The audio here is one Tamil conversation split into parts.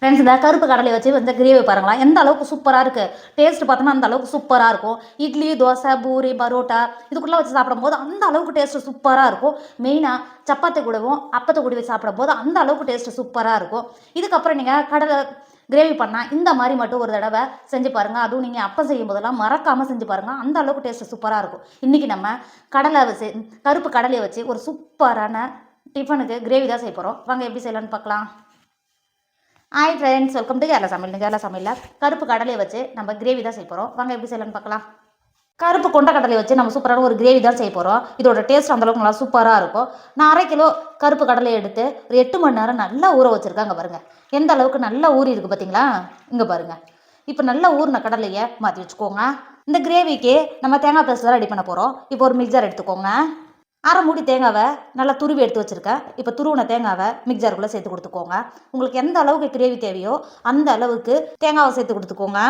ஃப்ரெண்ட்ஸ் இந்த கருப்பு கடலை வச்சு இந்த கிரேவி பாருங்களா எந்த அளவுக்கு சூப்பராக இருக்குது டேஸ்ட் பார்த்தோம்னா அந்த அளவுக்கு சூப்பராக இருக்கும். இட்லி தோசை பூரி பரோட்டா இதுக்குள்ளே வச்சு சாப்பிடும்போது அந்த அளவுக்கு டேஸ்ட்டு சூப்பராக இருக்கும். மெயினாக சப்பாத்தி கூடவும் அப்பத்தை கூட வச்சு சாப்பிடும்போது அந்த அளவுக்கு டேஸ்ட்டு சூப்பராக இருக்கும். இதுக்கப்புறம் நீங்கள் கடலை கிரேவி பண்ணால் இந்த மாதிரி மட்டும் ஒரு தடவை செஞ்சு பாருங்கள் அதுவும் நீங்கள் அப்போ செய்யும் போதெல்லாம் மறக்காமல் செஞ்சு பாருங்கள் அந்த அளவுக்கு டேஸ்ட்டு சூப்பராக இருக்கும். இன்றைக்கி நம்ம கடலை வச்சு கருப்பு கடலையை வச்சு ஒரு சூப்பரான டிஃபனுக்கு கிரேவி தான் செய்ய போகிறோம் வாங்க எப்படி செய்யலான்னு பார்க்கலாம். Hi friends welcome to Kerala சமையல் கேரளா சமையலில் கருப்பு கடலையை வச்சு நம்ம கிரேவி தான் செய்ய போகிறோம் வாங்க எப்படி செய்யலாம்னு பார்க்கலாம். கருப்பு கொண்ட கடலையை வச்சு நம்ம சூப்பரான ஒரு கிரேவி தான் செய்ய போகிறோம் இதோட டேஸ்ட் அந்தளவுக்கு நல்லா சூப்பராக இருக்கும். நான் அரை கிலோ கருப்பு கடலையை எடுத்து ஒரு எட்டு மணி நேரம் நல்லா ஊற வச்சுருக்காங்க பாருங்கள் எந்த அளவுக்கு நல்லா ஊறி இருக்குது பார்த்தீங்களா இங்கே பாருங்கள் இப்போ நல்லா ஊறின கடலையை மாற்றி வச்சுக்கோங்க. இந்த கிரேவிக்கு நம்ம தேங்காய் பேஸ்ட் தான் ரெடி பண்ண போகிறோம் இப்போ ஒரு மிக்சர் எடுத்துக்கோங்க. அரை மூடி தேங்காவை நல்லா துருவி எடுத்து வச்சுருக்கேன். இப்போ துருவின தேங்காவை மிக்சருக்குள்ளே சேர்த்து கொடுத்துக்கோங்க. உங்களுக்கு எந்த அளவுக்கு கிரேவி தேவையோ அந்த அளவுக்கு தேங்காவை சேர்த்து கொடுத்துக்கோங்க.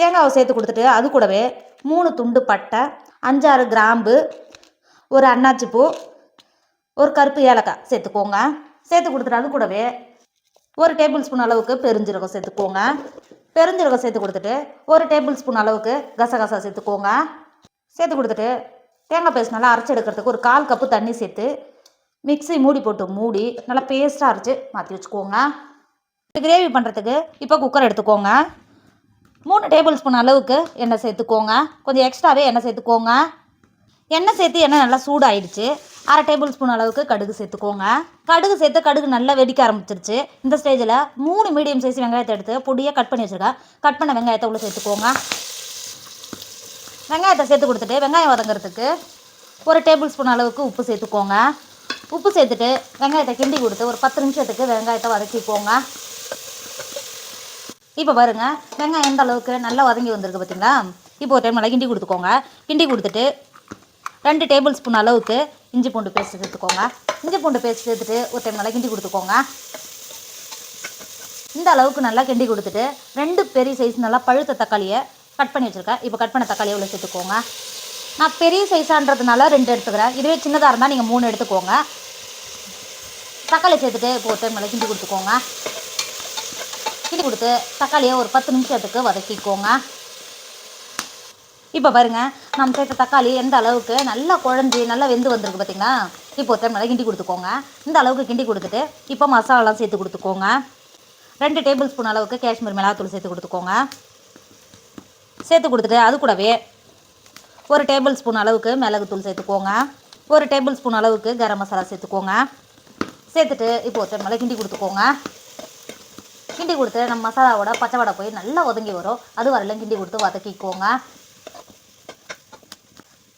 தேங்காவை சேர்த்து கொடுத்துட்டு அது கூடவே மூணு துண்டு பட்டை அஞ்சாறு கிராம்பு ஒரு அன்னாச்சி பூ ஒரு கருப்பு ஏலக்காய் சேர்த்துக்கோங்க. சேர்த்து கொடுத்துட்டு அது கூடவே ஒரு டேபிள் ஸ்பூன் அளவுக்கு பெருஞ்சீரகம் சேர்த்துக்கோங்க. பெருஞ்சீரகம் சேர்த்து கொடுத்துட்டு ஒரு டேபிள் ஸ்பூன் அளவுக்கு கசகசா சேர்த்துக்கோங்க. சேர்த்து கொடுத்துட்டு தேங்காய் பேஸ்ட் நல்லா அரைச்சி எடுக்கிறதுக்கு ஒரு கால் கப்பு தண்ணி சேர்த்து மிக்ஸி மூடி போட்டு மூடி நல்லா பேஸ்ட்டாக அரைச்சி மாற்றி வச்சுக்கோங்க. கிரேவி பண்ணுறதுக்கு இப்போ குக்கர் எடுத்துக்கோங்க. மூணு டேபிள் ஸ்பூன் அளவுக்கு எண்ணெய் சேர்த்துக்கோங்க. கொஞ்சம் எக்ஸ்ட்ராவே எண்ணெய் சேர்த்துக்கோங்க. எண்ணெய் சேர்த்து எண்ணெய் நல்லா சூடாயிடுச்சு. அரை டேபிள் ஸ்பூன் அளவுக்கு கடுகு சேர்த்துக்கோங்க. கடுகு சேர்த்து கடுகு நல்லா வெடிக்க ஆரம்பிச்சிருச்சு. இந்த ஸ்டேஜில் மூணு மீடியம் சைஸ் வெங்காயத்தை எடுத்து பொடியாக கட் பண்ணி வச்சுருக்கேன். கட் பண்ண வெங்காயத்தை உள்ளே சேர்த்துக்கோங்க. வெங்காயத்தை சேர்த்து கொடுத்துட்டு வெங்காயம் வதங்குறதுக்கு ஒரு டேபிள் ஸ்பூன் அளவுக்கு உப்பு சேர்த்துக்கோங்க. உப்பு சேர்த்துட்டு வெங்காயத்தை கிண்டி கொடுத்து ஒரு பத்து நிமிஷத்துக்கு வெங்காயத்தை வதக்கிக்கோங்க. இப்போ பாருங்கள் வெங்காயம் எந்த அளவுக்கு நல்லா வதங்கி வந்திருக்கு பார்த்தீங்களா இப்போ ஒரு டைம் நல்லா கிண்டி கொடுத்துக்கோங்க. கிண்டி கொடுத்துட்டு ரெண்டு டேபிள் ஸ்பூன் அளவுக்கு இஞ்சி பூண்டு பேஸ்ட் சேர்த்துக்கோங்க. இஞ்சி பூண்டு பேஸ்ட் சேர்த்துட்டு ஒரு டைம் நல்லா கிண்டி கொடுத்துக்கோங்க. இந்த அளவுக்கு நல்லா கிண்டி கொடுத்துட்டு ரெண்டு பெரிய சைஸ் நல்லா பழுத்த தக்காளியை கட் பண்ணி வச்சுருக்கேன். இப்போ கட் பண்ண தக்காளி எவ்வளோ சேர்த்துக்கோங்க. நான் பெரிய சைஸான்றதுனால ரெண்டு எடுத்துக்கிறேன். இதுவே சின்னதாக இருந்தால் நீங்கள் மூணு எடுத்துக்கோங்க. தக்காளி சேர்த்துட்டு இப்போ ஒரு டைம் நல்லா கிண்டி கொடுத்துக்கோங்க. கிண்டி கொடுத்து தக்காளியை ஒரு பத்து நிமிஷத்துக்கு வதக்கிக்கோங்க. இப்போ பாருங்கள் நம்ம சேர்த்த தக்காளி எந்த அளவுக்கு நல்லா குழஞ்சி நல்லா வெந்து வந்திருக்கு பார்த்தீங்களா இப்போ ஒரு டைம் நல்லா கிண்டி கொடுத்துக்கோங்க. இந்த அளவுக்கு கிண்டி கொடுத்துட்டு இப்போ மசாலாலாம் சேர்த்து கொடுத்துக்கோங்க. ரெண்டு டேபிள் ஸ்பூன் அளவுக்கு காஷ்மீர் மிளகாத்தூள் சேர்த்து கொடுத்துக்கோங்க. சேர்த்து கொடுத்துட்டு அது கூடவே ஒரு டேபிள் ஸ்பூன் அளவுக்கு மிளகுத்தூள் சேர்த்துக்கோங்க. ஒரு டேபிள் ஸ்பூன் அளவுக்கு கரம் மசாலா சேர்த்துக்கோங்க. சேர்த்துட்டு இப்போ ஒரு மேலே கிண்டி கொடுத்துக்கோங்க. கிண்டி கொடுத்து நம்ம மசாலாவோட பச்சை வடை போய் நல்லா ஒதுங்கி வரும். அது வரலாம் கிண்டி கொடுத்து வதக்கிக்கோங்க.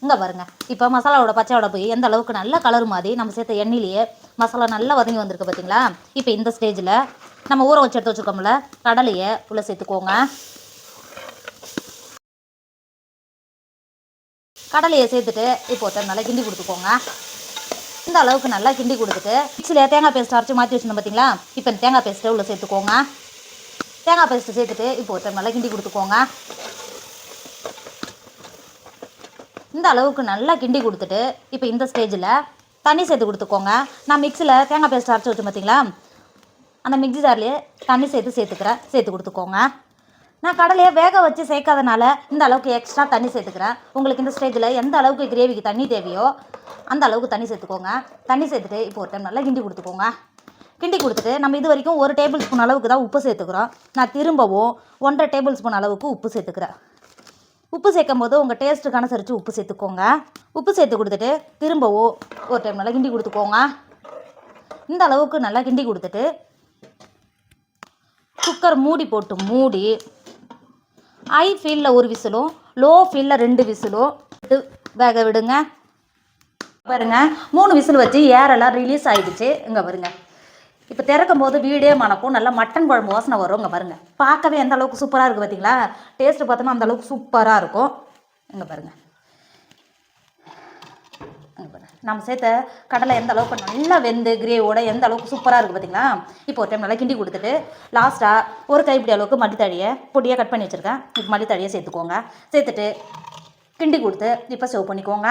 இங்கே பாருங்க. இப்போ மசாலாவோட பச்சை வடை போய் எந்த அளவுக்கு நல்ல கலர் மாதிரி நம்ம சேர்த்த எண்ணெயிலேயே மசாலா நல்லா வதங்கி வந்திருக்கு பார்த்தீங்களா இப்போ இந்த ஸ்டேஜில் நம்ம ஊற வச்சு எடுத்து வச்சுருக்கோம்ல கடலையை உள்ளே சேர்த்துக்கோங்க. கடலையை சேர்த்துட்டு இப்போ ஒருத்தர் நல்லா கிண்டி கொடுத்துக்கோங்க. இந்த அளவுக்கு நல்லா கிண்டி கொடுத்துட்டு மிக்சியில் தேங்காய் பேஸ்ட் அரைச்சி மாற்றி வச்சுருந்தோம் பார்த்தீங்களா இப்போ இந்த தேங்காய் பேஸ்ட்டை உள்ளே சேர்த்துக்கோங்க. தேங்காய் பேஸ்ட்டு சேர்த்துட்டு இப்போ ஒருத்தர் நல்லா கிண்டி கொடுத்துக்கோங்க. இந்த அளவுக்கு நல்லா கிண்டி கொடுத்துட்டு இப்போ இந்த ஸ்டேஜில் தண்ணி சேர்த்து கொடுத்துக்கோங்க. நான் மிக்சியில் தேங்காய் பேஸ்ட் அரைச்சி வச்சேன் பார்த்தீங்களா அந்த மிக்ஸி ஜார்லேயே தண்ணி சேர்த்து சேர்த்துக்கிறேன். சேர்த்து கொடுத்துக்கோங்க. நான் கடலையை வேக வச்சு சேர்க்காதனால இந்த அளவுக்கு எக்ஸ்ட்ரா தண்ணி சேர்த்துக்கிறேன். உங்களுக்கு இந்த ஸ்டேஜில் எந்த அளவுக்கு கிரேவிக்கு தண்ணி தேவையோ அந்த அளவுக்கு தண்ணி சேர்த்துக்கோங்க. தண்ணி சேர்த்துட்டு இப்போ ஒரு டைம் நல்லா கிண்டி கொடுத்துக்கோங்க. கிண்டி கொடுத்துட்டு நம்ம இது வரைக்கும் ஒரு டேபிள் ஸ்பூன் அளவுக்கு தான் உப்பு சேர்த்துக்கிறோம். நான் திரும்பவும் ஒன்றரை டேபிள் ஸ்பூன் அளவுக்கு உப்பு சேர்த்துக்கிறேன். உப்பு சேர்க்கும் போது உங்கள் டேஸ்ட்டுக்கு அனுசரித்து உப்பு சேர்த்துக்கோங்க. உப்பு சேர்த்து கொடுத்துட்டு திரும்பவும் ஒரு டைம் நல்லா கிண்டி கொடுத்துக்கோங்க. இந்த அளவுக்கு நல்லா கிண்டி கொடுத்துட்டு குக்கர் மூடி போட்டு மூடி ஹை ஃபீல்டில் ஒரு விசிலும் லோ ஃபீல்டில் ரெண்டு விசிலும் விட்டு வேக விடுங்க. பாருங்க மூணு விசில் வச்சு ஏரெல்லாம் ரிலீஸ் ஆகிடுச்சு இங்கே பாருங்க. இப்போ திறக்கும் போது வீடே மணக்கும். நல்லா மட்டன் குழம்பு வாசனை வரும். இங்கே பாருங்கள் பார்க்கவே எந்த அளவுக்கு சூப்பராக இருக்குது பார்த்தீங்களா டேஸ்ட்டு பார்த்தோன்னா அந்த அளவுக்கு சூப்பராக இருக்கும். இங்கே பாருங்கள் இங்க பாருங்க. நம்ம சேர்த்த கடலை எந்த அளவுக்கு நல்லா வெந்து கிரேவோட எந்த அளவுக்கு சூப்பராக இருக்குது பார்த்தீங்களா இப்போ ஒரு டைம் நல்லா கிண்டி கொடுத்துட்டு லாஸ்ட்டாக ஒரு கைப்பிடி அளவுக்கு மல்லித்தழியை பொடியாக கட் பண்ணி வச்சுருக்கேன். இப்போ மல்லித்தழியை சேர்த்துக்கோங்க. சேர்த்துட்டு கிண்டி கொடுத்து இப்போ சேவ் பண்ணிக்கோங்க.